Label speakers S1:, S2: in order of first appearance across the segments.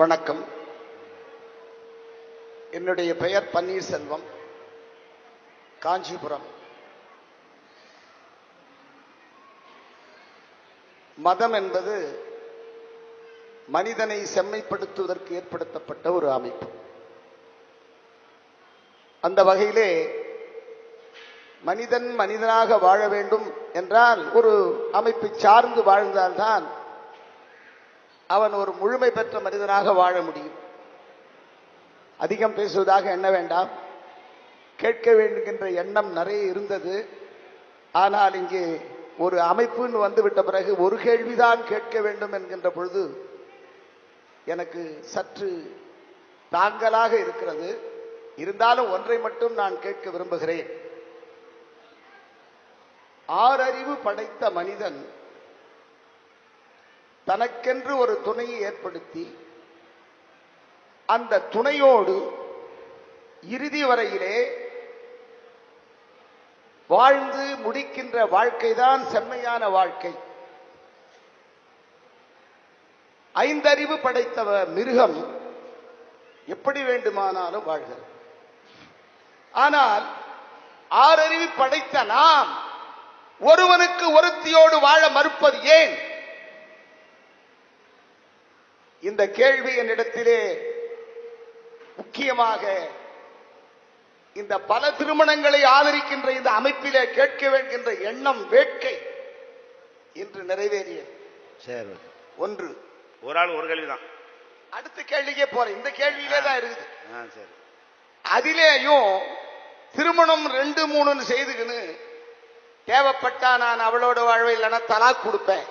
S1: வணக்கம். என்னுடைய பெயர் பன்னீர்செல்வம் காஞ்சிபுரம். மதம் என்பது மனிதனை செம்மைப்படுத்துவதற்கு ஏற்படுத்தப்பட்ட ஒரு அமைப்பு. அந்த வகையிலே மனிதன் மனிதனாக வாழ வேண்டும் என்றால் ஒரு அமைப்பை சார்ந்து வாழ்ந்தால்தான் அவன் ஒரு முழுமை பெற்ற மனிதனாக வாழ முடியும். அதிகம் பேசுவதாக என்ன வேண்டாம்? கேட்க வேண்டுகின்ற எண்ணம் நிறைய இருந்தது. ஆனால் இங்கே ஒரு அமைப்புன்னு வந்துவிட்ட பிறகு ஒரு கேள்விதான் கேட்க வேண்டும் என்கின்ற பொழுது எனக்கு சற்று தாங்கலாக இருக்கிறது. இருந்தாலும் ஒன்றை மட்டும் நான் கேட்க விரும்புகிறேன். ஆறறிவு படைத்த மனிதன் தனக்கென்று ஒரு துணையை ஏற்படுத்தி அந்த துணையோடு இறுதி வரையிலே வாழ்ந்து முடிக்கின்ற வாழ்க்கைதான் செம்மையான வாழ்க்கை. ஐந்தறிவு படைத்தவ மிருகம் எப்படி வேண்டுமானாலும் வாழ்கிறது. ஆனால் ஆறறிவு படைத்த நாம் ஒருவனுக்கு ஒருத்தியோடு வாழ மறுப்பது ஏன்? இந்த கேள்வி என்னிடத்திலே முக்கியமாக இந்த பல திருமணங்களை ஆதரிக்கின்ற இந்த அமைப்பிலே கேட்க வேண்டின்ற எண்ணம் வேட்கை இன்று நிறைவேறியது.
S2: சரி.
S1: ஒன்று.
S2: ஒரு ஆள் ஒரு கேள்விதான்.
S1: அடுத்த கேள்விக்கே போறேன். இந்த கேள்வியிலே தான் இருக்குது.
S2: ஆ சரி.
S1: அதிலேயும் திருமணம் ரெண்டு மூணுன்னு செய்துக்கின்னு தேவைப்பட்டா நான் அவளோட வாழ்வை இல்லைன்னா தலாக் கொடுப்பேன்.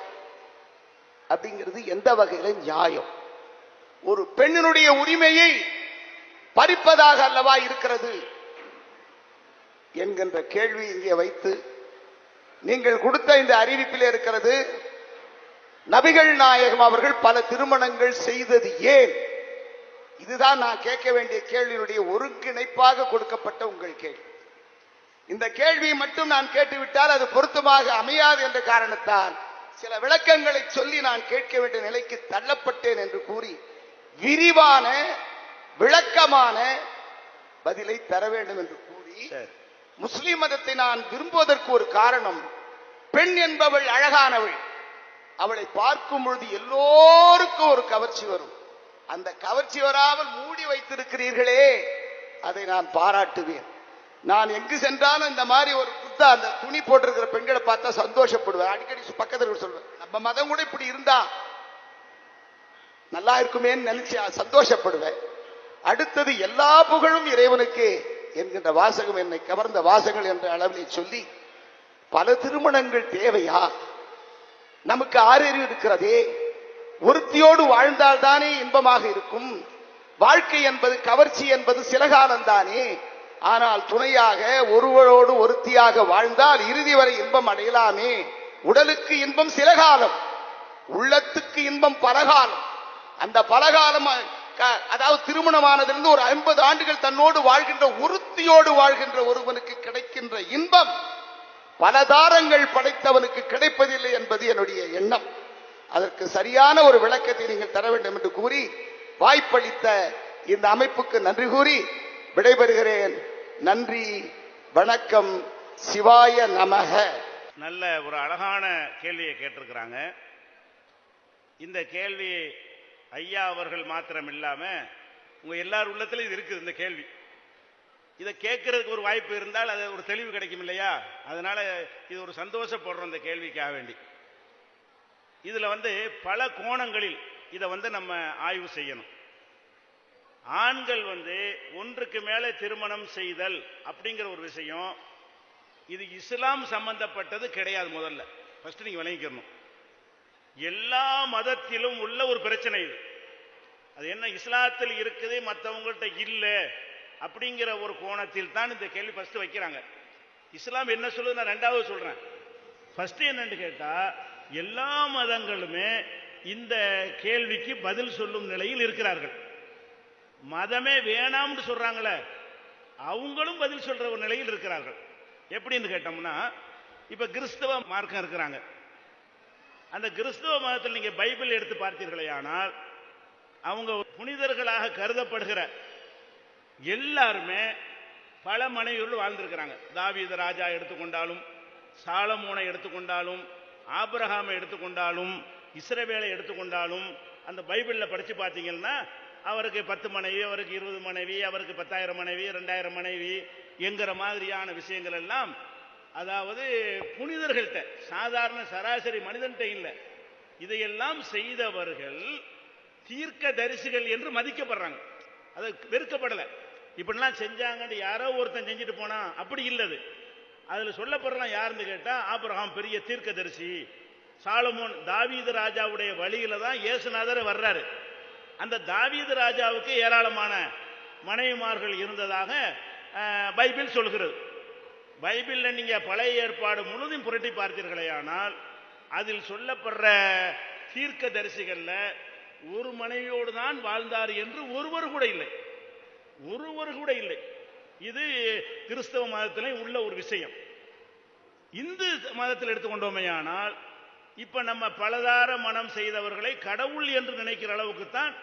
S1: அப்படிங்கிறது எந்த வகையில நியாயம். ஒரு பெண்ணினுடைய உரிமையை பறிப்பதாக அல்லவா இருக்கிறது? என்கின்ற கேள்வி இங்கே வைத்து நீங்கள் கொடுத்த இந்த அறிவிப்பில் இருக்கிறது நபிகள் நாயகம் அவர்கள் பல திருமணங்கள் செய்தது ஏன்? இதுதான் நான் கேட்க வேண்டிய கேள்வியினுடைய ஒருங்கிணைப்பாக கொடுக்கப்பட்ட உங்கள் கேள்வி. இந்த கேள்வியை மட்டும் நான் கேட்டுவிட்டால் அது பொருத்தமாக அமையாது என்ற காரணத்தால் சில விளக்கங்களை சொல்லி நான் கேட்க வேண்டிய நிலைக்கு தள்ளப்பட்டேன் என்று கூறி விரிவான விளக்கமான பதிலை தர வேண்டும் என்று கூறி முஸ்லிம் மதத்தை நான் விரும்புவதற்கு ஒரு காரணம் பெண் என்பவள் அழகானவள். அவளை பார்க்கும் பொழுது எல்லோருக்கும் ஒரு கவர்ச்சி வரும். அந்த கவர்ச்சி வராமல் மூடி வைத்திருக்கிறீர்களே அதை நான் பாராட்டுவேன். நான் எங்கு சென்றாலும் இந்த மாதிரி ஒரு புத்தா அந்த துணி போட்டிருக்கிற பெண்களை பார்த்தா சந்தோஷப்படுவேன். அடிக்கடி பக்கத்தில் சொல்வேன் நம்ம மதம் கூட இப்படி இருந்தா நல்லா இருக்குமேன்னு நினைச்சு சந்தோஷப்படுவேன். அடுத்தது எல்லா புகழும் இறைவனுக்கு என்கின்ற வாசகம் என்னை கவர்ந்த வாசகங்கள் என்ற அளவில் சொல்லி பல திருமணங்கள் தேவையா? நமக்கு ஆறறிவு இருக்கிறதே. ஒருத்தியோடு வாழ்ந்தால்தானே இன்பமாக இருக்கும். வாழ்க்கை என்பது கவர்ச்சி என்பது சில தானே ஆனால் துணையாக ஒருவரோடு ஒருத்தியாக வாழ்ந்தால் இறுதி வரை இன்பம் அடையலாமே. உடலுக்கு இன்பம் சிலகாலம் உள்ளத்துக்கு இன்பம் பலகாலம். அந்த பலகாலம் க- அதாவது திருமணமானதிலிருந்து ஒரு ஐம்பது ஆண்டுகள் தன்னோடு வாழ்கின்ற ஒருத்தியோடு வாழ்கின்ற ஒருவனுக்கு கிடைக்கின்ற இன்பம் பல தாரங்கள் படைத்தவனுக்கு கிடைப்பதில்லை என்பது என்னுடைய எண்ணம். அதற்கு சரியான ஒரு விளக்கத்தை நீங்கள் தர வேண்டும் என்று கூறி வாய்ப்பளித்த இந்த அமைப்புக்கு நன்றி கூறி விடைபெறுகிறேன். நன்றி வணக்கம் சிவாய நமக.
S2: நல்ல ஒரு அழகான கேள்வியை கேட்டிருக்கிறாங்க. இந்த கேள்வி ஐயா அவர்கள் மாத்திரம் இல்லாமல் உங்கள் எல்லார் உள்ளத்திலும் இது இருக்குது இந்த கேள்வி. இதை கேட்கறதுக்கு ஒரு வாய்ப்பு இருந்தால் அது ஒரு தெளிவு கிடைக்கும் இல்லையா? அதனால இது ஒரு சந்தோஷப்படுறோம் இந்த கேள்விக்காக வேண்டி. இதில் வந்து பல கோணங்களில் இதை வந்து நம்ம ஆய்வு செய்யணும். ஆண்கள் வந்து ஒன்றுக்கு மேலே திருமணம் செய்தல் அப்படிங்கிற ஒரு விஷயம் இது இஸ்லாம் சம்பந்தப்பட்டது கிடையாது முதல்ல. ஃபர்ஸ்ட் நீங்கள் விளங்கிக்கணும். எல்லா மதத்திலும் உள்ள ஒரு பிரச்சனை இது. அது என்ன இஸ்லாத்தில் இருக்குது மற்றவங்கள்ட்ட இல்லை அப்படிங்கிற ஒரு கோணத்தில் தான் இந்த கேள்வி ஃபர்ஸ்ட் வைக்கிறாங்க. இஸ்லாம் என்ன சொல்லுது? நான் ரெண்டாவது சொல்றேன். ஃபர்ஸ்ட் என்னன்னு கேட்டா எல்லா மதங்களுமே இந்த கேள்விக்கு பதில் சொல்லும் நிலையில் இருக்கிறார்கள். மதமே வேணாம்னு சொல்றாங்களே அவங்களும் பதில் சொல்ற ஒரு நிலையில் இருக்கிறார்கள். எப்படின்னு கேட்டோம்னா இப்ப கிறிஸ்தவ மார்க்கம் இருக்கிறாங்க. அந்த கிறிஸ்தவ மதத்தில் நீங்க பைபிள் எடுத்து பார்த்தீர்களே ஆனால் அவங்க புனிதர்களாக கருதப்படுகிற எல்லாருமே பல மனைவிகள் வாழ்ந்திருக்கிறாங்க. தாவீத ராஜா எடுத்துக்கொண்டாலும் சாலமோனை எடுத்துக்கொண்டாலும் ஆபிரஹாமை எடுத்துக்கொண்டாலும் இஸ்ரவேலை எடுத்துக்கொண்டாலும் அந்த பைபிளில் படித்து பார்த்தீங்கன்னா அவருக்கு பத்து மனைவி அவருக்கு இருபது மனைவி அவருக்கு பத்தாயிரம் மனைவி ரெண்டாயிரம் மனைவி என்கிற மாதிரியான விஷயங்கள் எல்லாம் அதாவது புனிதர்கள்ட்ட சாதாரண சராசரி மனிதன்கிட்ட இல்லை. இதையெல்லாம் செய்தவர்கள் தீர்க்க தரிசிகள் என்று மதிக்கப்படுறாங்க. அது வெறுக்கப்படலை. இப்படிலாம் செஞ்சாங்கன்னு யாரோ ஒருத்தன் செஞ்சுட்டு போனா அப்படி இல்லது. அதுல சொல்லப்படுறான் யாருன்னு கேட்டா ஆபிரகாம் பெரிய தீர்க்க தரிசி சாலமோன் தாவீது ராஜாவுடைய வழியில தான் இயேசுநாதர் வர்றாரு. அந்த தாவீது ராஜாவுக்கு ஏராளமான மனைவிமார்கள் இருந்ததாக பைபிள் சொல்கிறது. பைபிள்ல நீங்க பழைய ஏற்பாடு முழுதும் புரட்டி பார்த்தீர்களே ஆனால் அதில் சொல்லப்படுற தீர்க்க தரிசிகள்ல ஒரு மனைவியோடு தான் வாழ்ந்தார் என்று ஒருவர் கூட இல்லை. ஒருவர் கூட இல்லை. இது கிறிஸ்தவ மதத்தில் உள்ள ஒரு விஷயம். இந்து மதத்தில் எடுத்துக்கொண்டோமேயானால் இப்ப நம்ம பலதார மனம் செய்தவர்களை கடவுள் என்று நினைக்கிற அளவுக்கு தான்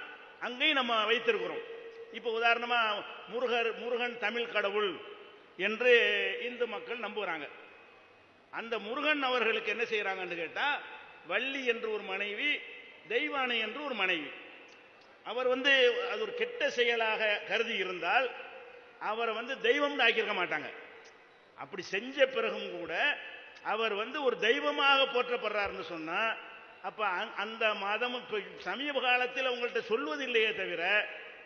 S2: அங்கேயும் நம்ம வைத்திருக்கிறோம். இப்ப உதாரணமா முருகர் முருகன் தமிழ் கடவுள் என்று இந்து மக்கள் நம்புகிறாங்க அந்த முருகன் அவர்களுக்கு என்ன செய்யறாங்கன்னு கேட்டா வள்ளி என்று ஒரு மனைவி தெய்வானை என்று ஒரு மனைவி. அவர் வந்து அது ஒரு கெட்ட செயலாக கருதி இருந்தால் அவரை வந்து தெய்வம்னு ஆக்கியிருக்க மாட்டாங்க. அப்படி செஞ்ச பிறகும் கூட அவர் வந்து ஒரு தெய்வமாக போற்றப்படுறாருன்னு சொன்னா அப்ப அந் அந்த மதம் இப்போ சமீப காலத்தில் அவங்கள்ட்ட சொல்வதில்லையே தவிர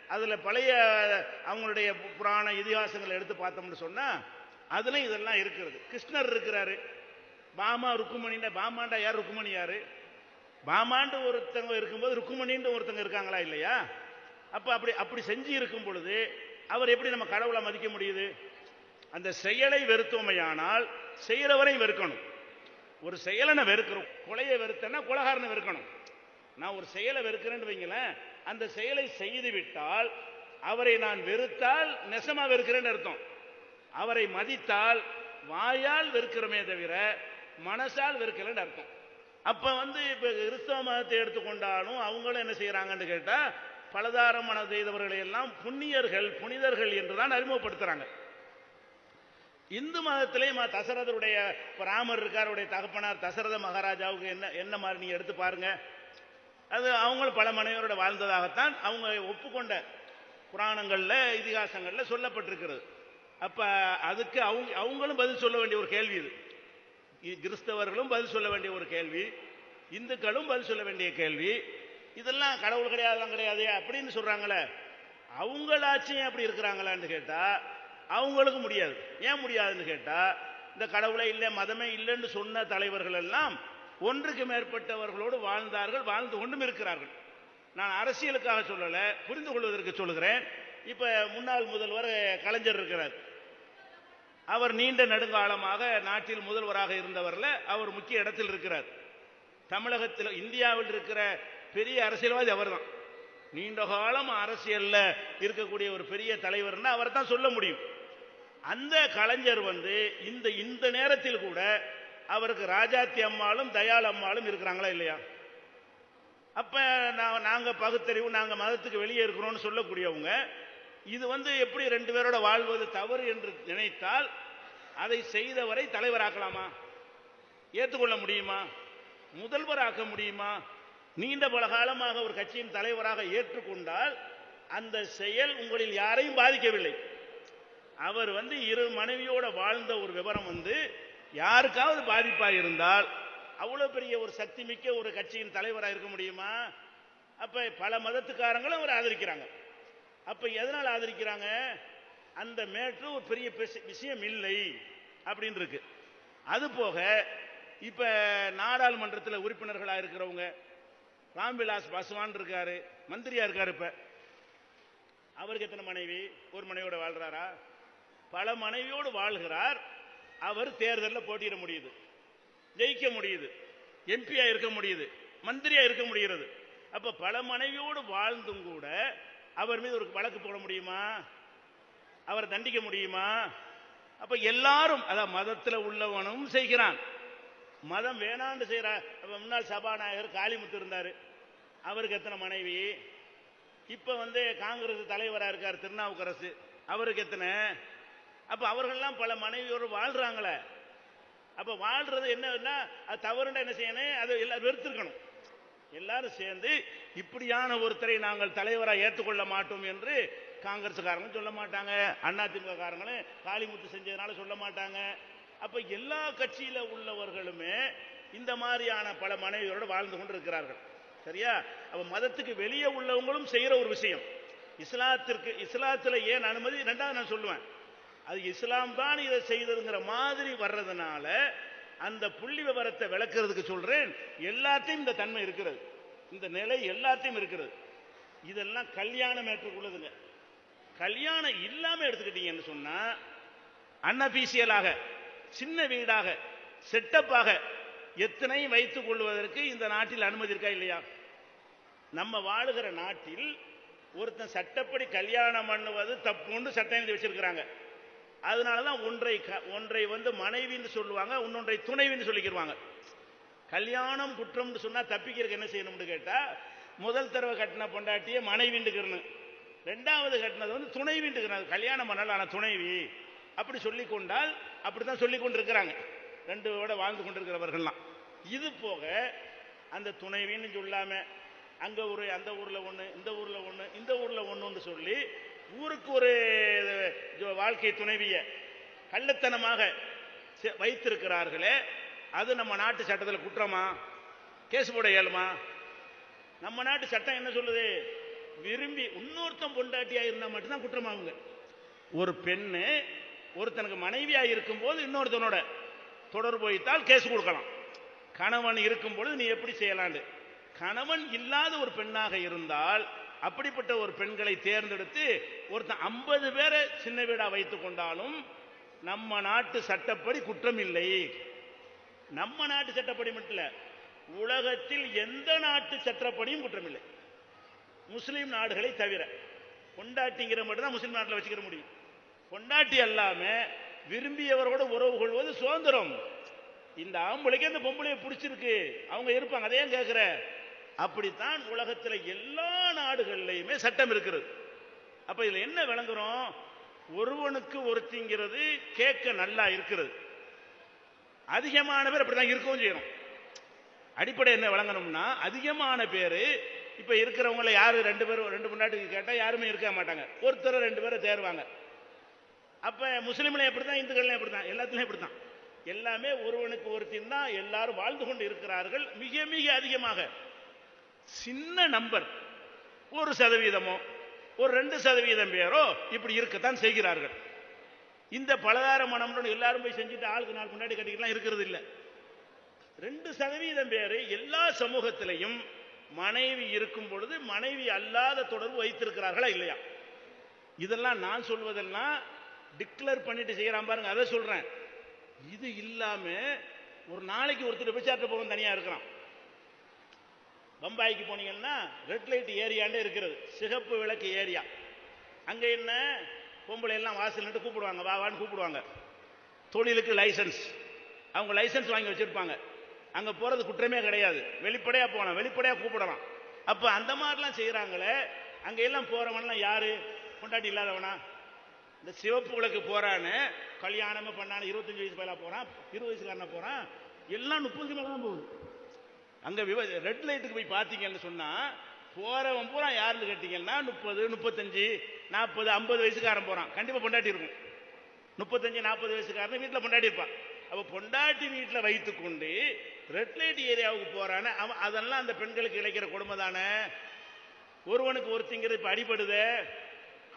S2: அதுல பழைய அவங்களுடைய புராண இதிகாசங்களை எடுத்து பார்த்தோம்னு சொன்னா அதுல இதெல்லாம் இருக்கிறது. கிருஷ்ணர் இருக்கிறாரு. பாமா ருக்குமணின்னா பாமாண்டா யார் ருக்குமணி யாரு? பாமாண்டு ஒருத்தவங்க இருக்கும்போது ருக்குமணின்னு ஒருத்தங்க இருக்காங்களா இல்லையா? அப்போ அப்படி அப்படி செஞ்சு இருக்கும் பொழுது அவர் எப்படி நம்ம கடவுளை மதிக்க முடியுது? அந்த செயலை வெறுத்தோமையானால் செய்கிறவரை வெறுக்கணும். ஒரு செயலை நான் வெறுக்கிறோம். கொலையை வெறுத்தேன்னா கொலகாரனை வெறுக்கணும். நான் ஒரு செயலை வெறுக்கிறேன்னு வைங்களேன் அந்த செயலை செய்து விட்டால் அவரை நான் வெறுத்தால் நெசமா வெறுக்கிறேன்னு அர்த்தம். அவரை மதித்தால் வாயால் வெறுக்கிறோமே தவிர மனசால் வெறுக்கலன்னு அர்த்தம். அப்ப வந்து இப்ப கிறிஸ்தவ மதத்தை எடுத்துக்கொண்டாலும் அவங்களும் என்ன செய்யறாங்கன்னு கேட்டா பலதார மனம் செய்தவர்களை எல்லாம் புண்ணியர்கள் புனிதர்கள் என்றுதான் அறிமுகப்படுத்துறாங்க. இந்து மதத்திலே தசரதருடைய ராமர் இருக்காருடைய தகப்பனார் தசரத மகாராஜாவுக்கு என்ன என்ன மாதிரி நீங்க எடுத்து பாருங்க. அது அவங்களும் பல மனைவியரோட வாழ்ந்ததாகத்தான் அவங்க ஒப்புக்கொண்ட புராணங்கள்ல இதிகாசங்கள்ல சொல்லப்பட்டிருக்கிறது. அப்ப அதுக்கு அவங்க அவங்களும் பதில் சொல்ல வேண்டிய ஒரு கேள்வி இது. கிறிஸ்தவர்களும் பதில் சொல்ல வேண்டிய ஒரு கேள்வி இந்துக்களும் பதில் சொல்ல வேண்டிய கேள்வி இதெல்லாம் கடவுள் கிடையாதுலாம் கிடையாது அப்படின்னு சொல்றாங்களே அவங்களாச்சும் அப்படி இருக்கிறாங்களான்னு கேட்டா அவங்களுக்கு முடியாது. ஏன் முடியாதுன்னு கேட்டா இந்த கடவுளை இல்லை மதமே இல்லைன்னு சொன்ன தலைவர்கள் எல்லாம் ஒன்றுக்கு மேற்பட்டவர்களோடு வாழ்ந்தார்கள் வாழ்ந்து கொண்டும் இருக்கிறார்கள். நான் அரசியலுக்காக சொல்லலை புரிந்து கொள்வதற்கு சொல்லுகிறேன். இப்போ முன்னாள் முதல்வர் கலைஞர் இருக்கிறார். அவர் நீண்ட நெடுங்காலமாக நாட்டில் முதல்வராக இருந்தவர்ல அவர் முக்கிய இடத்தில் இருக்கிறார். தமிழகத்தில் இந்தியாவில் இருக்கிற பெரிய அரசியல்வாதி அவர்தான். நீண்ட காலம் அரசியல்ல இருக்கக்கூடிய ஒரு பெரிய தலைவர்னா அவர் தான் சொல்ல முடியும். அந்த கலைஞர் வந்து இந்த இந்த நேரத்தில் கூட அவருக்கு ராஜாத்தி அம்மாளும் தயாள் அம்மாளும் இருக்கிறாங்களா இல்லையா? அப்ப நான் நாங்க பகுத்தறிவு நாங்க மதத்துக்கு வெளியே இருக்கிறோம்னு சொல்லக்கூடியவங்க இது வந்து எப்படி ரெண்டு பேரோட வாழ்வது தவறு என்று நினைத்தால் அதை செய்தவரை தலைவராக்கலாமா? ஏற்றுக்கொள்ள முடியுமா? முதல்வராக்க முடியுமா? நீண்ட பல காலமாக ஒரு கட்சியின் தலைவராக ஏற்றுக்கொண்டால் அந்த செயல் உங்களில் யாரையும் பாதிக்கவில்லை. அவர் வந்து இரு மனைவியோட வாழ்ந்த ஒரு விவரம் வந்து யாருக்காவது பாதிப்பாக இருந்தால் அவ்வளோ பெரிய ஒரு சக்தி மிக்க ஒரு கட்சியின் தலைவராக இருக்க முடியுமா? அப்ப பல மதத்துக்காரங்களும் அவர் ஆதரிக்கிறாங்க. அப்ப எதனால் ஆதரிக்கிறாங்க? அந்த மேட்ரு ஒரு பெரிய விஷயம் இல்லை அப்படின்னு இருக்கு. அது போக இப்ப நாடாளுமன்றத்தில் உறுப்பினர்களா இருக்கிறவங்க ராம்விலாஸ் பாஸ்வான் இருக்காரு மந்திரியா இருக்காரு இப்ப. அவருக்கு எத்தனை மனைவி? ஒரு மனைவியோட வாழ்றாரா? பல மனைவியோடு வாழ்கிறார். அவர் தேர்தலில் போட்டியிட முடியுது. ஜெயிக்க முடியுது. எம்பியா இருக்க முடியுது. மந்திரியா இருக்க முடிகிறது. அப்ப பல மனைவியோடு வாழ்ந்தும் கூட அவர் மீது ஒரு வழக்கு போட முடியுமா? அவரை தண்டிக்க முடியுமா? அப்ப எல்லாரும் அதான் மதத்தில் உள்ளவனும் செய்கிறான். மதம் வேணான்னு செய்யற முன்னாள் சபாநாயகர் காளிமுத்து இருந்தார். அவருக்கு எத்தனை மனைவி? இப்ப வந்து காங்கிரஸ் தலைவராக இருக்கார் திருநாவுக்கரசு. அவருக்கு எத்தனை? அப்ப அவர்கள்லாம் பல மனைவியோடு வாழ்றாங்களே. அப்ப வாழ்றது என்னன்னா அது தவறுன்னா என்ன செய்யணும்? அதை எல்லாரும் வெறுத்திருக்கணும். எல்லாரும் சேர்ந்து இப்படியான ஒருத்தரை நாங்கள் தலைவராக ஏற்றுக்கொள்ள மாட்டோம் என்று காங்கிரஸ்காரங்களும் சொல்ல மாட்டாங்க. அதிமுக காரங்களும் காளிமுத்து செஞ்சதுனால சொல்ல மாட்டாங்க. அப்ப எல்லா கட்சியில உள்ளவர்களுமே இந்த மாதிரியான பல மனைவியரோடு வாழ்ந்து கொண்டு இருக்கிறார்கள் சரியா? அப்ப மதத்துக்கு வெளியே உள்ளவங்களும் செய்யற ஒரு விஷயம். இஸ்லாத்திற்கு இஸ்லாத்துல ஏன் அனுமதி? ரெண்டாவது நான் சொல்லுவேன். அது இஸ்லாம் தான் இதை செய்ததுங்கிற மாதிரி வர்றதுனால அந்த புள்ளி விவரத்தை விளக்குறதுக்கு சொல்றேன். எல்லாத்தையும் இந்த தன்மை இருக்கிறது. இந்த நிலை எல்லாத்தையும் இருக்கிறது. இதெல்லாம் கல்யாணம் மேற்றுக்குள்ளதுங்க கல்யாணம் இல்லாம எடுத்துக்கிட்டீங்கன்னு சொன்னா அன்னபிசியலாக சின்ன வீடாக செட்டப்பாக எத்தனையும் வைத்துக் கொள்வதற்கு இந்த நாட்டில் அனுமதி இருக்கா இல்லையா? நம்ம வாழுகிற நாட்டில் ஒருத்தன் சட்டப்படி கல்யாணம் பண்ணுவது தப்புன்னு சட்டம் எழுதி வச்சிருக்கிறாங்க. அதனாலதான் ஒன்றை க- ஒன்றை வந்து மனைவின்னு சொல்லுவாங்க இன்னொன்றை துணைவின்னு சொல்லிக்கிடுவாங்க கல்யாணம் குற்றம்னு சொன்னா தப்பிக்கிறதுக்கு என்ன செய்யணும்னு கேட்டா முதல் தடவை கட்டின பொண்டாட்டிய மனைவிண்டுக்கிறணும் ரெண்டாவது கட்டினது வந்து துணைவிண்டுக்கிறாங்க கல்யாணம் பண்ணல ஆனா துணைவி. அப்படி சொல்லி கொண்டால் அப்படித்தான் சொல்லி கொண்டிருக்கிறாங்க ரெண்டு விட வாழ்ந்து கொண்டிருக்கிறவர்கள்லாம். இது போக அந்த துணைவின்னு சொல்லாம அங்க ஒரு அந்த ஊர்ல ஒண்ணு இந்த ஊர்ல ஒண்ணு இந்த ஊர்ல ஒண்ணுன்னு சொல்லி ஊருக்கு ஒரு வாழ்க்கை துணைவிய கள்ளத்தனமாக வைத்திருக்கிறார்களே. அது நம்ம நாட்டு சட்டத்தில் குற்றமா? கேஸ் போட இயலுமா? நம்ம நாட்டு சட்டம் என்ன சொல்லுது? விரும்பி இன்னொருத்தன் பொண்டாட்டியா இருந்தா மட்டும்தான் குற்றமாகுங்க. ஒரு பெண்ணு ஒருத்தனுக்கு மனைவியா இருக்கும்போது இன்னொருத்தனோட தொடர்பு வைத்தால் கேஸ் கொடுக்கலாம். கணவன் இருக்கும் பொழுது நீ எப்படி செய்யலாண்டு? கணவன் இல்லாத ஒரு பெண்ணாக இருந்தால் அப்படிப்பட்ட ஒரு பெண்களை தேர்ந்தெடுத்து ஒருத்தன் ஐம்பது பேரை சின்ன வீடா வைத்துக் கொண்டாலும் நம்ம நாட்டு சட்டப்படி குற்றம் இல்லை. நம்ம நாட்டு சட்டப்படி மட்டும் இல்ல உலகத்தில் எந்த நாட்டு சட்டப்படியும் குற்றம் இல்லை. முஸ்லீம் நாடுகளை தவிர பொண்டாட்டிங்கிற மட்டும் தான் நாட்டில் வச்சுக்கிற முடியும். பொண்டாட்டி அல்லாம விரும்பியவரோட உறவு கொள்வது சுதந்திரம். இந்த ஆம்பளைக்கு அந்த பொம்பளைய பிடிச்சிருக்கு அவங்க இருப்பாங்க அதையும் கேட்கிற அப்படித்தான் உலகத்தில் எல்லா நாடுகள்லையுமே சட்டம் இருக்கிறது அப்ப இதுல என்ன விளங்குறோம்? ஒருவனுக்கு ஒருத்திங்கிறது கேட்க நல்லா இருக்கிறது அதிகமான பேர் அப்படிதான் இருக்கவும் செய்யணும். அடிப்படை என்ன விளங்கணும்னா அதிகமான பேர் இப்ப இருக்கிறவங்கள யாரு ரெண்டு பேரும் ரெண்டு முன்னாட்டுக்கு கேட்டா யாருமே இருக்க மாட்டாங்க. ஒருத்தர் ரெண்டு பேரை தேர்வாங்க. அப்ப முஸ்லீம்ல எப்படிதான் இந்துக்கள்ல எப்படிதான் எல்லாத்துலயும் எப்படிதான்? எல்லாமே ஒருவனுக்கு ஒருத்தின் தான் எல்லாரும் வாழ்ந்து கொண்டு இருக்கிறார்கள் மிக மிக அதிகமாக. சின்ன நம்பர் ஒரு சதவீதமோ ஒரு ரெண்டு சதவீதம் பேரோ இப்படி இருக்கத்தான் செய்கிறார்கள். இந்த பலதார மனம்னு எல்லாரும் போய் செஞ்சுட்டு ஆளுக்கு நாள் முன்னாடி கட்டிக்கலாம் இருக்கிறது இல்லை. ரெண்டு சதவீதம் பேர் எல்லா சமூகத்திலையும் மனைவி இருக்கும் பொழுது மனைவி அல்லாத தொடர்பு வைத்திருக்கிறார்களா இல்லையா? இதெல்லாம் நான் சொல்வதெல்லாம் டிக்ளேர் பண்ணிட்டு செய்யறான் பாருங்க அதை சொல்றேன். இது இல்லாம ஒரு நாளைக்கு ஒருத்தர் விபச்சாரத்தை போகும் தனியா இருக்கிறான். பம்பாய்க்கு போனீங்கன்னா ரெட் லைட் ஏரியாண்டே இருக்கிறது. சிகப்பு விளக்கு ஏரியா. அங்கே என்ன? பொம்பளை எல்லாம் வாசல் கூப்பிடுவாங்க. வா வான்னு கூப்பிடுவாங்க. தொழிலுக்கு லைசன்ஸ் அவங்க லைசன்ஸ் வாங்கி வச்சுருப்பாங்க. அங்கே போகிறது குற்றமே கிடையாது. வெளிப்படையாக போகலாம். வெளிப்படையாக கூப்பிடலாம். அப்போ அந்த மாதிரிலாம் செய்கிறாங்களே அங்கே எல்லாம் போறவன்லாம் யார்? கொண்டாட்டி இல்லாதவனா? இந்த சிவப்பு விளக்கு போகிறான்னு கல்யாணமே பண்ணான்னு இருபத்தஞ்சு வயசு பயிலாக போகிறான் இருபது வயசுக்காரனா போகிறான் எல்லாம் முப்பது மேல தான் போகுது. அங்க ரெட் லைட்டுக்கு போய் பார்த்தீங்கன்னு சொன்னா போறவன் பூரா யாருன்னு கேட்டீங்கன்னா முப்பது முப்பத்தஞ்சு நாற்பது ஐம்பது வயசுக்காரன் போறான். கண்டிப்பா பொண்டாட்டி இருக்கும். முப்பத்தஞ்சு நாற்பது வயசுக்காரன் வீட்டில் பொண்டாட்டி இருப்பான். அப்ப பொண்டாட்டி வீட்டில் வைத்துக்கொண்டு ரெட் லைட் ஏரியாவுக்கு போகிறான்னு அவன் அதெல்லாம் அந்த பெண்களுக்கு இழைக்கிற கொடுமை தானே? ஒருவனுக்கு ஒருத்திங்கிறது இப்போ அடிபடுத?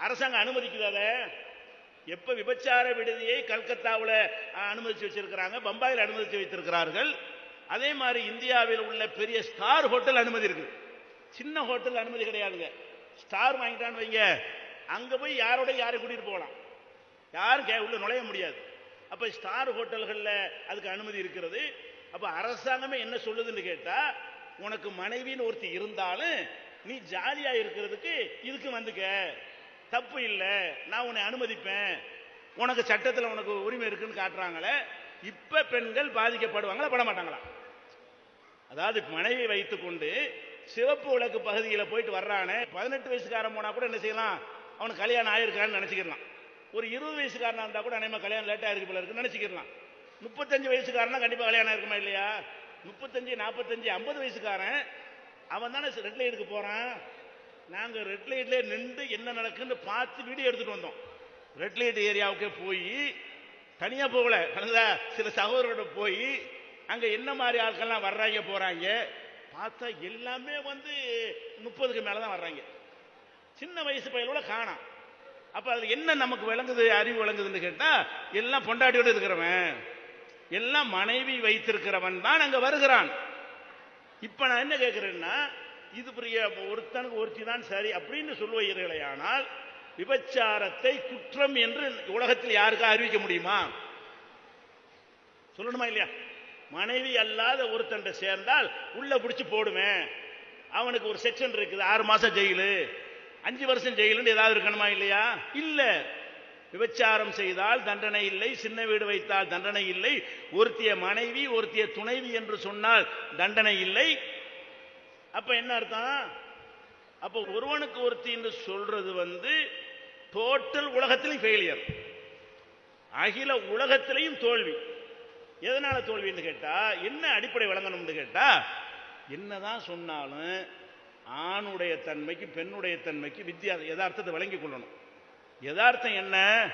S2: அரசாங்கம் அனுமதிக்குதாத எப்போ எப்ப விபச்சார விடுதியை கல்கத்தாவில் அனுமதிச்சு வச்சிருக்கிறாங்க பம்பாயில் அனுமதிச்சு வைத்திருக்கிறார்கள். அதே மாதிரி இந்தியாவில் உள்ள பெரிய ஸ்டார் ஹோட்டல் அனுமதி இருக்கு சின்ன ஹோட்டல் அனுமதி கிடையாதுங்க. ஸ்டார் வாங்கிட்டான்னு வைங்க. அங்கே போய் யாரோட யாரை கூட்டிட்டு போகலாம். யாரும் கே- உள்ள நுழைய முடியாது. அப்போ ஸ்டார் ஹோட்டல்களில் அதுக்கு அனுமதி இருக்கிறது. அப்போ அரசாங்கமே என்ன சொல்லுதுன்னு கேட்டால் உனக்கு மனைவின்னு ஒருத்தி இருந்தாலும் நீ ஜாலியாக இருக்கிறதுக்கு இதுக்கு வந்துக்க. தப்பு இல்லை. நான் உன்னை அனுமதிப்பேன். உனக்கு சட்டத்தில் உனக்கு உரிமை இருக்குன்னு காட்டுறாங்களே. இப்ப பெண்கள் பாதிக்கப்படுவாங்களா பட மாட்டாங்களா அதாவது மனைவி வைத்துக்கொண்டு சிவப்பு விளக்கு பகுதியில் போயிட்டு வர்றானே பதினெட்டு வயசுக்காரன் போனா கூட என்ன செய்யலாம்? அவனுக்கு கல்யாணம் ஆயிருக்கான்னு நினைச்சுக்கலாம் ஒரு இருபது வயசுக்காரனா இருந்தா கூட அனைமா கல்யாணம் லேட் இருக்கு போல இருக்குன்னு நினைச்சுக்கலாம் முப்பத்தஞ்சு வயசுக்காரனா கண்டிப்பா கல்யாணம் இருக்குமா இல்லையா? முப்பத்தஞ்சு நாற்பத்தஞ்சு ஐம்பது வயசுக்காரன் அவன் தானே ரெட் லைட்டுக்கு போறான். நாங்க ரெட் லைட்ல நின்று என்ன நடக்குன்னு பார்த்து வீடியோ எடுத்துட்டு வந்தோம். ரெட் லைட் ஏரியாவுக்கே போய் தனியா போகல. சில சகோதரோட போய் அங்க என்ன மாதிரி ஆட்கள்லாம் வர்றாங்க போறாங்க பார்த்தா எல்லாமே வந்து முப்பதுக்கு மேலதான் வர்றாங்க. சின்ன வயசு பையனோட காணாம். அப்ப அது என்ன நமக்கு விளங்குது அறிவு விளங்குதுன்னு கேட்டா எல்லாம் பொண்டாட்டியோட இருக்கிறவன் எல்லாம் மனைவி வைத்திருக்கிறவன் தான் அங்க வருகிறான். இப்ப நான் என்ன கேட்கிறேன்னா இது பெரிய ஒருத்தனுக்கு ஒருத்தி தான் சரி அப்படின்னு சொல்லுவீர்களே ஆனால் விபச்சாரத்தை குற்றம் என்று உலகத்தில் யாருக்கா அறிவிக்க முடியுமா? சொல்லணுமா இல்லையா? மனைவி அல்லாத ஒருத்தன் சேர்ந்தால் உள்ள பிடிச்சு போடுவேன் அவனுக்கு ஒரு செக்ஷன் இருக்குது ஆறு மாசம் ஜெயிலு. அஞ்சு வருஷம் ஜெயிலுன்னு ஏதாவது இருக்கணுமா இல்லையா? இல்ல. விபச்சாரம் செய்தால் தண்டனை இல்லை சின்ன வீடு வைத்தால் தண்டனை இல்லை. ஒருத்திய மனைவி ஒருத்திய துணைவி என்று சொன்னால் தண்டனை இல்லை. அப்ப என்ன அர்த்தம்? அப்ப ஒருவனுக்கு ஒருத்தி என்று சொல்றது வந்து டோட்டல் உலகத்திலையும் ஃபெயிலியர் அகில உலகத்திலையும் தோல்வி. எதனால தோல்வின்னு கேட்டா என்ன அடிப்படை வழங்கணும்னு கேட்டா என்னதான் சொன்னாலும் ஆணுடைய தன்மைக்கு பெண்ணுடைய தன்மைக்கு வித்தியாசம் யதார்த்தத்தை வழங்கி கொள்ளணும். யதார்த்தம் என்ன?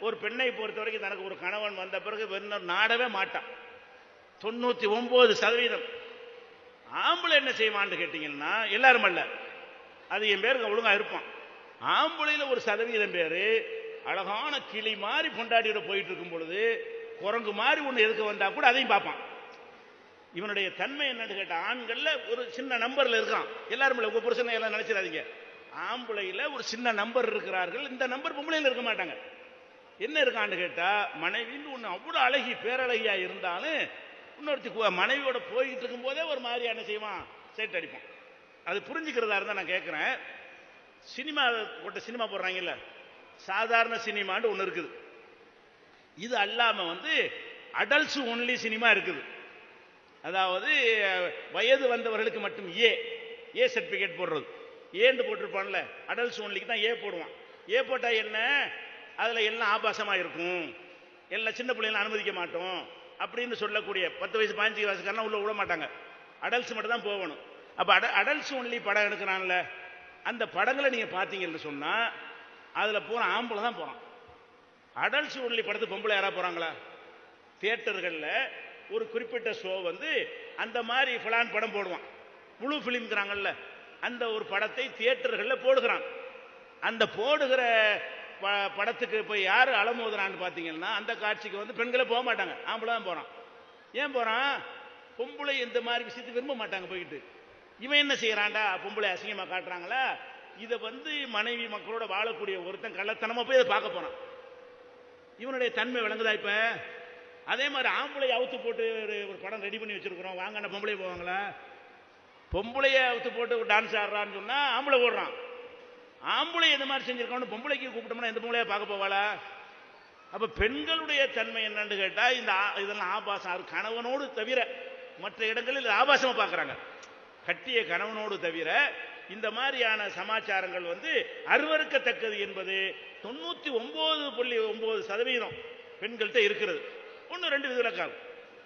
S2: ஒரு பெண்ணை பொறுத்த வரைக்கும் தனக்கு ஒரு கணவன் வந்த பிறகு இன்னொரு நாடவே மாட்டான். தொண்ணூற்றி ஒம்பது சதவீதம். ஆம்பளை என்ன செய்வான்னு கேட்டிங்கன்னா எல்லாரும் அல்ல. அது என் பேருக்கு ஒழுங்காக இருப்பான் ஆம்பளையில் ஒரு சதவீதம் பேர் அழகான கிளி மாதிரி பொண்டாட்டியோட போயிட்டு இருக்கும் பொழுது குரங்கு மாதிரி ஒன்று எதுக்கு வந்தா கூட அதையும் பார்ப்பான். இவனுடைய தன்மை என்னன்னு கேட்டால் ஆண்களில் ஒரு சின்ன நம்பரில் இருக்கான். எல்லாரும் இல்லை உங்கள் புருஷனை எல்லாம் நினச்சிடாதீங்க. ஆம்பளையில் ஒரு சின்ன நம்பர் இருக்கிறார்கள் இந்த நம்பர் பொம்பளையில் இருக்க மாட்டாங்க. என்ன இருக்கான்னு கேட்டால் மனைவின்னு ஒன்று அவ்வளோ அழகி பேரழகியாக இருந்தாலும் இன்னொருத்தி மனைவியோட போய்கிட்டு இருக்கும் போதே ஒரு மாதிரி என்ன செய்வான் சேட் அடிப்பான் அது புரிஞ்சுக்கிறதா இருந்தால் நான் கேட்குறேன் சினிமா போட்ட சினிமா போடுறாங்கல்ல. சாதாரண சினிமான்னு ஒன்று இருக்குது. இது அல்லாமல் வந்து அடல்ட்ஸ் ஒன்லி சினிமா இருக்குது. அதாவது வயது வந்தவர்களுக்கு மட்டும் ஏ ஏ சர்டிஃபிகேட் போடுறது. ஏன்னு போட்டிருப்பான்ல அடல்ட்ஸ் ஒன்லிக்கு தான் ஏ போடுவான். ஏ போட்டால் என்ன? அதில் எல்லாம் ஆபாசமாக இருக்கும். எல்லாம் சின்ன பிள்ளைங்களை அனுமதிக்க மாட்டோம் அப்படின்னு சொல்லக்கூடிய பத்து வயசு பதினஞ்சு வயசுக்காரனா உள்ளே விட மாட்டாங்க. அடல்ட்ஸ் மட்டும் தான் போகணும். அப்போ அட அடல்ட்ஸ் ஒன்லி படம் எடுக்கிறான்ல அந்த படங்களை நீங்க பார்த்தீங்கன்னு சொன்னா அதுல பூரா ஆம்பளை தான் போறான். அடல்ஸ் ஒன்லி படத்துக்கு பொம்பளை யாரா போறாங்களா? தியேட்டர்கள்ல ஒரு குறிப்பிட்ட ஷோ வந்து அந்த மாதிரி ஃபலான் படம் போடுவான். முழு பிலிம்ங்கிறாங்கல்ல அந்த ஒரு படத்தை தியேட்டர்கள்ல போடுகிறான். அந்த போடுகிற ப- படத்துக்கு இப்போ யார் அலமோதுறான்னு பார்த்தீங்கன்னா அந்த காட்சிக்கு வந்து பெண்களே போக மாட்டாங்க. ஆம்பளை தான் போகிறான் ஏன் போகிறான் பொம்பளை இந்த மாதிரி விஷயத்தை விரும்ப மாட்டாங்க போயிட்டு இவன் என்ன செய்யறான்டா? பொம்பளை அசிங்கமா காட்டுறாங்களா? இதை வந்து மனைவி மக்களோட வாழக்கூடிய ஒருத்தன் கள்ளத்தனமா போய் இதை பார்க்க போறான். இவனுடைய தன்மை விளங்குதா இப்ப? அதே மாதிரி ஆம்பளை அவுத்து போட்டு ஒரு ஒரு படம் ரெடி பண்ணி வச்சிருக்கிறோம். வாங்க பொம்பளை போவாங்களா? பொம்பளைய அவுத்து போட்டு ஒரு டான்ஸ் ஆடுறான்னு சொன்னா ஆம்பளை ஓடுறான். ஆம்பளை எந்த மாதிரி செஞ்சிருக்கோம்னு பொம்பளைக்கு கூப்பிட்டோம்னா எந்த பொம்பளையா பார்க்க போவாளா? அப்ப பெண்களுடைய தன்மை என்னன்னு கேட்டா இந்த ஆ- இதெல்லாம் ஆபாசம். அது கணவனோடு தவிர மற்ற இடங்களில் ஆபாசமா பார்க்கறாங்க. கட்டிய கணவனோடு தவிர இந்த மாதிரியான சமாச்சாரங்கள் வந்து அருவறுக்கத்தக்கது என்பது தொண்ணூத்தி ஒன்பது புள்ளி ஒன்பது சதவீதம் பெண்கள்கிட்ட இருக்கிறது. ஒன்று ரெண்டு விதிவிலக்காகும்.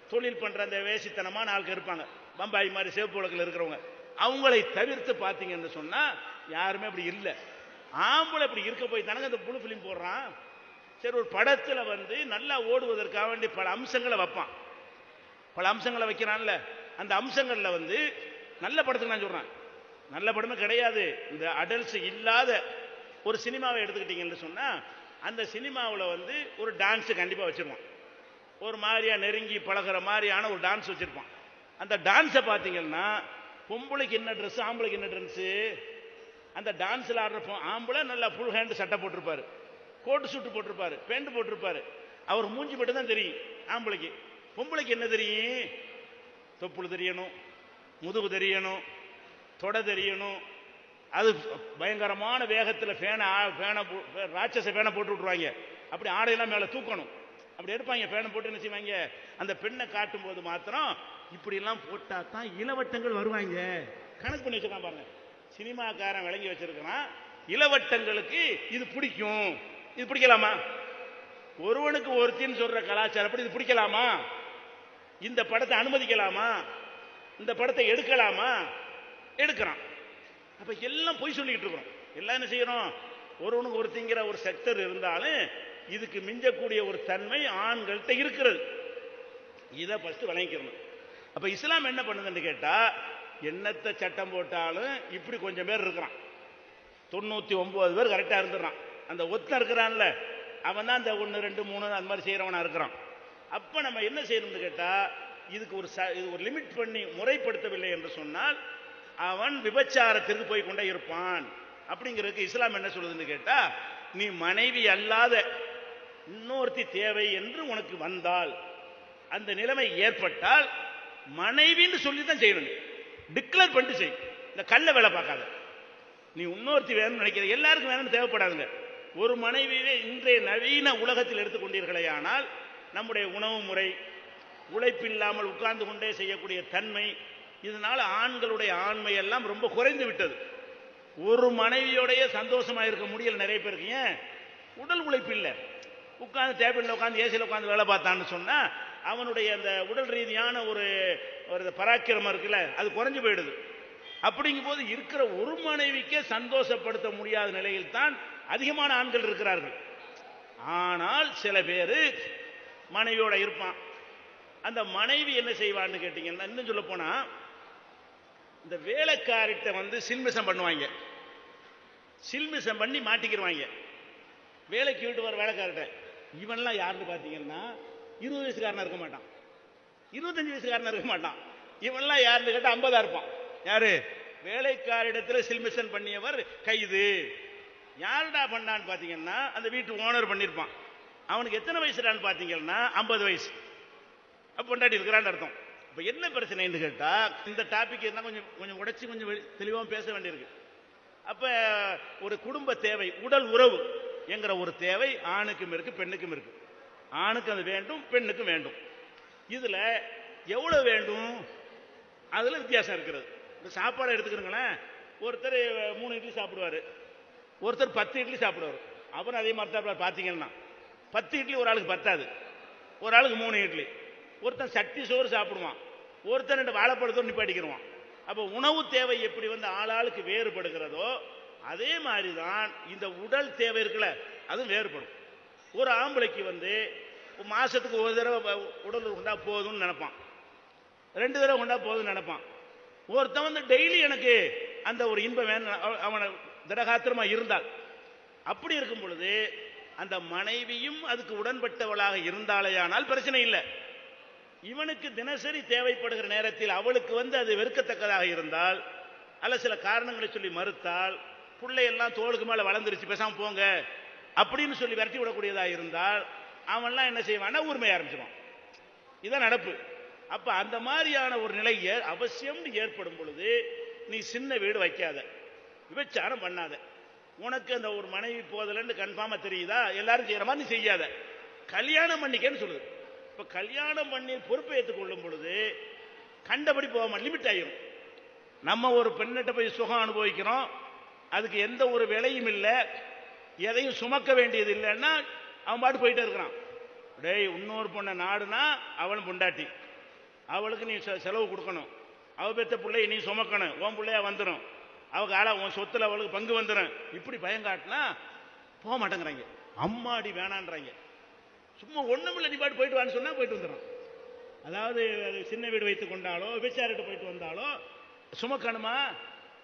S2: தொழில் பண்ற அந்த வேசித்தனமான ஆட்கள் இருப்பாங்க. பம்பாய் மாதிரி சிவப்பு உலகில் இருக்கிறவங்க. அவங்களை தவிர்த்து பார்த்தீங்கன்னு சொன்னா யாருமே அப்படி இல்லை. ஆம்பளை இப்படி இருக்க போய் தானங்க அந்த புழு பிலிம் போடுறான். சரி ஒரு படத்தில் வந்து நல்லா ஓடுவதற்காக வேண்டி பல அம்சங்களை வைப்பான். பல அம்சங்களை வைக்கிறான்ல. அந்த அம்சங்களில் வந்து நல்ல படத்துக்கு நான் சொல்றேன். நல்ல படமே கிடையாது. இந்த அடல்ட்ஸ் இல்லாத ஒரு சினிமாவை எடுத்துக்கிட்டீங்கன்னு சொன்னால் அந்த சினிமாவில் வந்து ஒரு டான்ஸு கண்டிப்பாக வச்சுருவான் ஒரு மாதிரியா நெருங்கி பழகுற மாதிரியான ஒரு டான்ஸ் வச்சுருப்பான். அந்த டான்ஸை பார்த்தீங்கன்னா பொம்பளைக்கு என்ன ட்ரெஸ்ஸு ஆம்பளைக்கு என்ன ட்ரெஸ்ஸு அந்த டான்ஸில் ஆடுற ஆம்பளை நல்லா ஃபுல் ஹேண்டு சட்டை போட்டிருப்பாரு. கோட்டு சூட்டு போட்டிருப்பாரு. பேண்ட் போட்டிருப்பாரு. அவர் மூஞ்சி மட்டும் தான் தெரியும் ஆம்பளைக்கு. பொம்பளைக்கு என்ன தெரியும்? தொப்புள் தெரியணும். முதுகு தெரியணும் தொடை தெரியணும். அது பயங்கரமான வேகத்தில் ஃபேனை ஃபேனை ராட்சச ஃபேனை போட்டு விட்ருவாங்க அப்படி ஆடையெல்லாம் மேலே தூக்கணும். அப்படி எடுப்பாங்க ஃபேனை போட்டு என்ன செய்வாங்க? அந்த பெண்ணை காட்டும் போது மாத்திரம் இப்படியெல்லாம் போட்டால் தான் இளவட்டங்கள் வருவாங்க. கணக்கு பண்ணி வச்சிருக்கான் பாருங்க. சினிமாக்காரன் விளங்கி வச்சிருக்கிறான் இளவட்டங்களுக்கு இது பிடிக்கும். இது பிடிக்கலாமா? ஒருவனுக்கு ஒருத்தின்னு சொல்ற கலாச்சாரப்படி இது பிடிக்கலாமா? இந்த படத்தை அனுமதிக்கலாமா? இந்த படத்தை எடுக்கலாமா? எடுக்கிறான். அப்ப எல்லாம் பொய் சொல்லிக்கிட்டு இருக்கிறோம். எல்லாம் என்ன செய்யறோம்? ஒருவனுக்கு ஒருத்திங்கிற ஒரு செக்டர் இருந்தாலும் இதுக்கு மிஞ்சக்கூடிய ஒரு தன்மை ஆண்கள்கிட்ட இருக்கிறது. இதை ஃபர்ஸ்ட் விளங்கிக்கணும். அப்ப இஸ்லாம் என்ன பண்ணுதுன்னு கேட்டா என்னத்தை சட்டம் போட்டாலும் இப்படி கொஞ்சம் பேர் இருக்கிறான். தொண்ணூத்தி ஒன்பது பேர் கரெக்டா இருந்துடுறான். அந்த ஒத்தன் இருக்கிறான்ல அவன் தான் அந்த ஒன்று ரெண்டு மூணு அந்த மாதிரி செய்யறவனா இருக்கிறான். அப்ப நம்ம என்ன செய்யணும்னு கேட்டா இதுக்கு ஒரு ச- இது ஒரு லிமிட் பண்ணி முறைப்படுத்தவில்லை என்று சொன்னால் அவன் விபச்சாரத்திற்கு போய் கொண்டே இருப்பான். அப்படிங்கிறதுக்கு இஸ்லாம் என்ன சொல்லுதுன்னு கேட்டா நீ மனைவி அல்லாத இன்னொருத்தி தேவை என்று உனக்கு வந்தால் அந்த நிலைமை ஏற்பட்டால் மனைவின்னு சொல்லி தான் செய்யணும். டிக்ளேர் பண்ணிட்டு செய். இந்த கல்ல வேலை பார்க்காத. நீ இன்னொருத்தி வேணும்னு நினைக்கிற எல்லாருக்கும் வேணும்னு தேவைப்படாதுங்க. ஒரு மனைவியே இன்றைய நவீன உலகத்தில் எடுத்துக்கொண்டீர்களே ஆனால் நம்முடைய உணவு முறை உழைப்பில்லாமல் உட்கார்ந்து கொண்டே செய்யக்கூடிய தன்மை இதனால் ஆண்களுடைய ஆண்மை எல்லாம் ரொம்ப குறைந்து விட்டது. ஒரு மனைவியோடைய சந்தோஷமாக இருக்க முடியல நிறைய பேருக்கு. ஏன்? உடல் உழைப்பு இல்லை. உட்கார்ந்து டேபிளில் உட்காந்து ஏசியில் உட்காந்து வேலை பார்த்தான்னு சொன்னால் அவனுடைய அந்த உடல் ரீதியான ஒரு ஒரு பராக்கிரமம் இருக்குல்ல அது குறைஞ்சு போயிடுது. அப்படிங்கும்போது இருக்கிற ஒரு மனைவிக்கே சந்தோஷப்படுத்த முடியாத நிலையில் தான் அதிகமான ஆண்கள் இருக்கிறார்கள். ஆனால் சில பேர் மனைவியோட இருப்பான். அந்த மனைவி என்ன செய்வான்னு கேட்டீங்கன்னா இன்னும் சொல்ல போனா இந்த வேலைக்காரிட்ட வந்து சில்மிசம் பண்ணுவாங்க. சில்மிசம் பண்ணி மாட்டிக்கிடுவாங்க வேலைக்கு விட்டு வர வேலைக்காரர்கிட்ட இவன்லாம் யாருன்னு பார்த்தீங்கன்னா இருபது வயசுக்காரனா இருக்க மாட்டான். இருபத்தஞ்சு வயசுக்காரனா இருக்க மாட்டான். இவன்லாம் யாருன்னு கேட்டா ஐம்பதா இருப்பான். யாரு? வேலைக்காரிடத்துல சில்மிஷன் பண்ணியவர் கைது. யாருடா பண்ணான்னு பார்த்தீங்கன்னா அந்த வீட்டு ஓனர் பண்ணியிருப்பான் அவனுக்கு எத்தனை வயசுடான்னு பார்த்தீங்கன்னா ஐம்பது வயசு. அப்போ இருக்கிறான்னு அர்த்தம். இப்போ என்ன பிரச்சனைன்னு கேட்டால் இந்த டாபிக் இருந்தால் கொஞ்சம் கொஞ்சம் உடைச்சி கொஞ்சம் தெளிவாக பேச வேண்டியிருக்கு. அப்போ ஒரு குடும்ப தேவை உடல் உறவு என்கிற ஒரு தேவை ஆணுக்கும் இருக்கு பெண்ணுக்கும் இருக்கு. ஆணுக்கு அது வேண்டும் பெண்ணுக்கும் வேண்டும். இதில் எவ்வளோ வேண்டும்? அதில் வித்தியாசம் இருக்கிறது. இந்த சாப்பாடு எடுத்துக்கிறோங்களேன். ஒருத்தர் மூணு இட்லி சாப்பிடுவாரு. ஒருத்தர் பத்து இட்லி சாப்பிடுவார். அப்புறம் அதே மாதிரி தான் பார்த்தீங்கன்னா பத்து இட்லி ஒரு ஆளுக்கு பத்தாது. ஒரு ஆளுக்கு மூணு இட்லி. ஒருத்தன் சட்டி சோறு சாப்பிடுவான். ஒருத்தன் ரெண்டு வாழைப்பழத்தோடு நிப்பாட்டிக்கிடுவான் அப்போ உணவு தேவை எப்படி வந்து ஆளாளுக்கு வேறுபடுகிறதோ அதே மாதிரி தான் இந்த உடல் தேவை இருக்குல்ல அதுவும் வேறுபடும். ஒரு ஆம்பளைக்கு வந்து மாதத்துக்கு ஒரு தடவை உடல் உண்டா போதும்னு நினைப்பான். ரெண்டு தடவை கொண்டா போதும்னு நினைப்பான். ஒருத்தன் வந்து டெய்லி எனக்கு அந்த ஒரு இன்பம் வேணும் அவனை திடகாத்திரமாக இருந்தால். அப்படி இருக்கும் பொழுது அந்த மனைவியும் அதுக்கு உடன்பட்டவளாக இருந்தாலேயானால் பிரச்சனை இல்லை. இவனுக்கு தினசரி தேவைப்படுகிற நேரத்தில் அவளுக்கு வந்து அது வெறுக்கத்தக்கதாக இருந்தால் அல்ல சில காரணங்களை சொல்லி மறுத்தால் பிள்ளையெல்லாம் தோளுக்கு மேல வளர்ந்துருச்சு பேசாம போங்க அப்படின்னு சொல்லி விரட்டி விடக்கூடியதாக இருந்தால் அவன்லாம் என்ன செய்வான்னா உரிமை ஆரம்பிச்சிருவான். இதான் நடப்பு. அப்ப அந்த மாதிரியான ஒரு நிலை அவசியம் அவசியம்னு ஏற்படும் பொழுது நீ சின்ன வீடு வைக்காத. விபச்சாரம் பண்ணாத. உனக்கு அந்த ஒரு மனைவி போதலன்னு கன்ஃபார்மா தெரியுதா? எல்லாரும் செய்யற மாதிரி நீ செய்யாத. கல்யாணம் பண்ணிக்கன்னு சொல்லுது. இப்ப கல்யாணம் பண்ணி பொறுப்பை ஏற்றுக்கொள்ளும் பொழுது கண்டபடி போகாம லிமிட் ஆயிரும். நம்ம ஒரு பெண்ணிட்ட போய் சுகம் அனுபவிக்கிறோம். அதுக்கு எந்த ஒரு விலையும் இல்லை. எதையும் சுமக்க வேண்டியது இல்லைன்னா அவன் பாட்டு போயிட்டே இருக்கிறான். டேய் இன்னொரு பொண்ணை நாடுனா அவன் பொண்டாட்டி. அவளுக்கு நீ செ- செலவு கொடுக்கணும். அவ பெத்த பிள்ளைய நீ சுமக்கணும். உன் பிள்ளையா வந்துடும் அவ கால உன் சொத்துல அவளுக்கு பங்கு வந்துடும் இப்படி பயம் காட்டினா போக மாட்டேங்கிறாங்க. அம்மாடி வேணான்றாங்க. சும்மா ஒண்ணுமில்ல நீ பாட்டு போயிட்டு வான்னு சொன்னா போயிட்டு வந்துடும் அதாவது அது சின்ன வீடு வைத்து கொண்டாலோ விபச்சாரிட்டு போயிட்டு வந்தாலோ சுமக்கணுமா?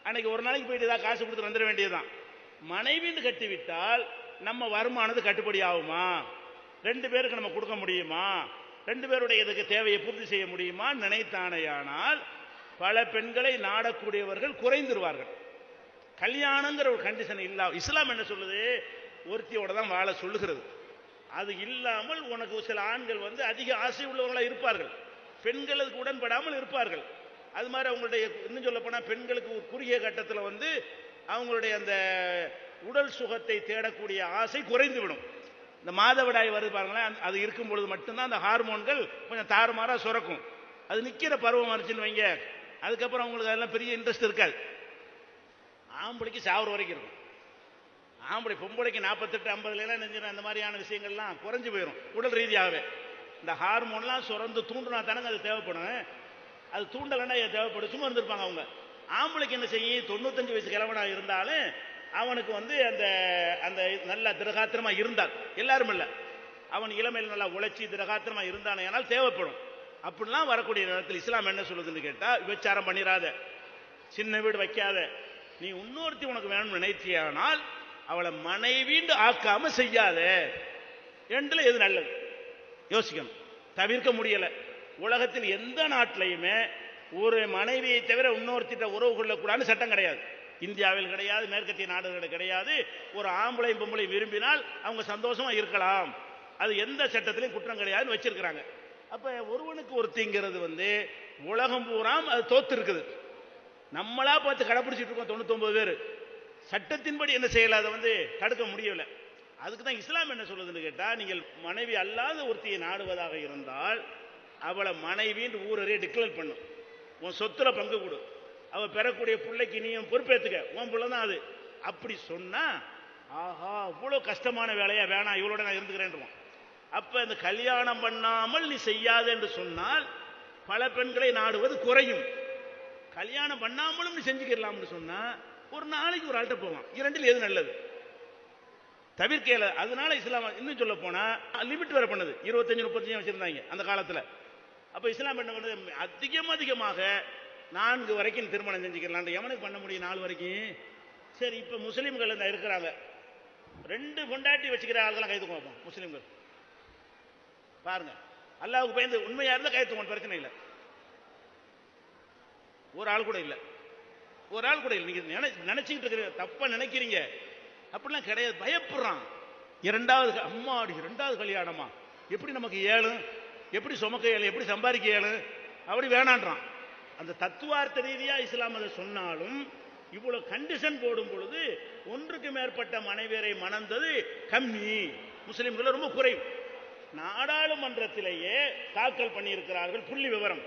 S2: அன்னைக்கு ஒரு நாளைக்கு போயிட்டு ஏதாவது காசு கொடுத்து வந்துட வேண்டியதுதான். மனைவின்னு கட்டிவிட்டால் நம்ம வருமானது கட்டுப்படி ஆகுமா? ரெண்டு பேருக்கு நம்ம கொடுக்க முடியுமா? ரெண்டு பேருடைய இதுக்கு தேவையை பூர்த்தி செய்ய முடியுமா நினைத்தானேயானால் பல பெண்களை நாடக்கூடியவர்கள் குறைந்துருவார்கள். கல்யாணங்கிற ஒரு கண்டிஷன் இல்லா இஸ்லாம் என்ன சொல்லுது? ஒருத்தியோட தான் வாழ சொல்லுகிறது. அது இல்லாமல் உனக்கு சில ஆண்கள் வந்து அதிக ஆசை உள்ளவர்களாக இருப்பார்கள். பெண்கள் அதுக்கு உடன்படாமல் இருப்பார்கள். அது மாதிரி அவங்களுடைய இன்னும் சொல்ல போனால் பெண்களுக்கு ஒரு குறுகிய கட்டத்தில் வந்து அவங்களுடைய அந்த உடல் சுகத்தை தேடக்கூடிய ஆசை குறைந்து விடும் இந்த மாதவிடாய் வருது பாருங்களேன் அது இருக்கும் பொழுது மட்டும்தான் அந்த ஹார்மோன்கள் கொஞ்சம் தாறுமாறாக சுரக்கும். அது நிற்கிற பருவம் வந்துச்சுன்னு வைங்க அதுக்கப்புறம் அவங்களுக்கு அதெல்லாம் பெரிய இன்ட்ரெஸ்ட் இருக்காது. ஆம்பளைக்கு சாவர வரைக்கும் இருக்கும். ஆம்பளை பொம்பளைக்கு நாற்பத்தெட்டு ஐம்பதுல எல்லாம் நெஞ்சிடும் அந்த மாதிரியான விஷயங்கள்லாம் குறைஞ்சு போயிடும் உடல் ரீதியாகவே. இந்த ஹார்மோன்லாம் சுரந்து தூண்டுனா தானங்க அது தேவைப்படும். அது தூண்டலைன்னா தேவைப்படும். சும்மா இருந்திருப்பாங்க அவங்க. ஆம்பளைக்கு என்ன செய்யும்? தொண்ணூத்தஞ்சு வயசு கிழவனாக இருந்தாலும் அவனுக்கு வந்து அந்த அந்த நல்ல திரகாத்திரமாக இருந்தால் எல்லாரும் இல்லை. அவன் இளமையில் நல்லா உழைச்சி திரகாத்திரமாக இருந்தானே ஆனால் தேவைப்படும். அப்படிலாம் வரக்கூடிய நேரத்தில் இஸ்லாம் என்ன சொல்லுதுன்னு கேட்டால் விபச்சாரம் பண்ணிடாத சின்ன வீடு வைக்காத. நீ இன்னொருத்தி உனக்கு வேணும்னு நினைத்தியானால் அவளை மனைவிண்டு ஆக்காம செய்யாத. ரெண்டுல எது நல்லது? யோசிக்கணும். தவிர்க்க முடியல. உலகத்தில் எந்த நாட்டிலையுமே ஒரு மனைவியை தவிர இன்னொருத்திட்ட உறவு கொள்ளக்கூடாதுன்னு சட்டம் கிடையாது. இந்தியாவில் கிடையாது மேற்கத்திய நாடுகள் கிடையாது. ஒரு ஆம்பளை பொம்பளையும் விரும்பினால் அவங்க சந்தோஷமா இருக்கலாம். அது எந்த சட்டத்திலையும் குற்றம் கிடையாதுன்னு வச்சிருக்கிறாங்க. அப்ப ஒருவனுக்கு ஒருத்திங்கிறது வந்து உலகம் பூராம் அது தோத்து இருக்குது. நம்மளா பார்த்து கடைப்பிடிச்சிட்டு இருக்கோம் தொண்ணூத்தொன்பது பேர். சட்டத்தின்படி என்ன செய்யல அதை வந்து தடுக்க முடியவில்லை அதுக்கு தான் இஸ்லாம் என்ன சொல்லுதுன்னு கேட்டால் நீங்கள் மனைவி அல்லாத ஒருத்தியை நாடுவதாக இருந்தால் அவளை மனைவின்னு ஊரரே டிக்ளேர் பண்ணும். உன் சொத்துல பங்கு கொடு. அவள் பெறக்கூடிய பிள்ளைக்கு நீயும் பொறுப்பேற்றுக்க உன் பிள்ளை தான் அது. அப்படி சொன்னால் ஆஹா அவ்வளோ கஷ்டமான வேலையாக வேணாம் இவளோட நான் இருந்துக்கிறேன் அப்போ இந்த கல்யாணம் பண்ணாமல் நீ செய்யாத என்று சொன்னால் பல பெண்களை நாடுவது குறையும். கல்யாணம் பண்ணாமலும் நீ செஞ்சுக்கிடலாம்னு சொன்னால் ஒரு நாளைக்கு ஒரு ஆள்கிட்ட போவான். இரண்டில் எது நல்லது? தவிர்க்கல. அதனால இஸ்லாம் இன்னும் சொல்ல போனா லிமிட் வேற பண்ணுது. இருபத்தஞ்சு முப்பத்தஞ்சு வச்சிருந்தாங்க அந்த காலத்துல. அப்ப இஸ்லாம் என்ன பண்ணுது? அதிகம் அதிகமாக நான்கு வரைக்கும் திருமணம் செஞ்சுக்கலாம் எவனுக்கு பண்ண முடியும் நாலு வரைக்கும்? சரி இப்ப முஸ்லீம்கள் இந்த இருக்கிறாங்க. ரெண்டு பொண்டாட்டி வச்சுக்கிற ஆளுகெல்லாம் கைது பார்ப்போம் முஸ்லீம்கள். பாருங்க. அல்லாவுக்கு பயந்து உண்மையா இருந்தால் கைது பிரச்சனை இல்லை. ஒரு ஆள் கூட இல்லை. ஒரு ஆள் கூட நீங்க நினைச்சுக்கிட்டு இருக்கிறீங்க தப்பா நினைக்கிறீங்க. அப்படிலாம் கிடையாது. பயப்படுறான். இரண்டாவது க- இரண்டாவது கல்யாணமா? எப்படி நமக்கு ஏழு? எப்படி சுமக்க ஏழு? எப்படி சம்பாதிக்க ஏழு? அப்படி வேணான்றான். அந்த தத்துவார்த்த ரீதியா இஸ்லாம் அதை சொன்னாலும் இவ்வளவு கண்டிஷன் போடும் பொழுது ஒன்றுக்கு மேற்பட்ட மனைவியரை மணந்தது கம்மி. முஸ்லிம்கள் ரொம்ப குறைவு. நாடாளுமன்றத்திலேயே தாக்கல் பண்ணியிருக்கிறார்கள் புள்ளி விவரம்.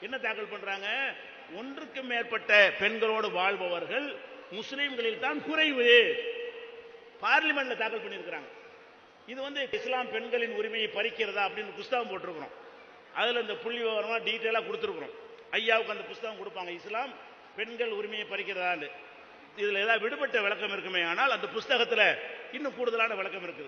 S2: என்ன தாக்கல் பண்றாங்க? ஒன்றுக்கு மேற்பட்ட பெண்களோடு வாழ்பவர்கள் முஸ்லீம்களில் தான் குறைவு. பார்லிமெண்ட்ல தாக்கல் பண்ணியிருக்கிறாங்க. இது வந்து இஸ்லாம் பெண்களின் உரிமையை பறிக்கிறதா அப்படின்னு புஸ்தகம் போட்டிருக்கிறோம். அதில் இந்த புள்ளி விவரமாக டீட்டெயிலாக கொடுத்துருக்குறோம். ஐயாவுக்கு அந்த புஸ்தகம் கொடுப்பாங்க. இஸ்லாம் பெண்கள் உரிமையை பறிக்கிறதான்னு. இதில் ஏதாவது விடுபட்ட விளக்கம் இருக்குமே? ஆனால் அந்த புஸ்தகத்தில் இன்னும் கூடுதலான விளக்கம் இருக்குது.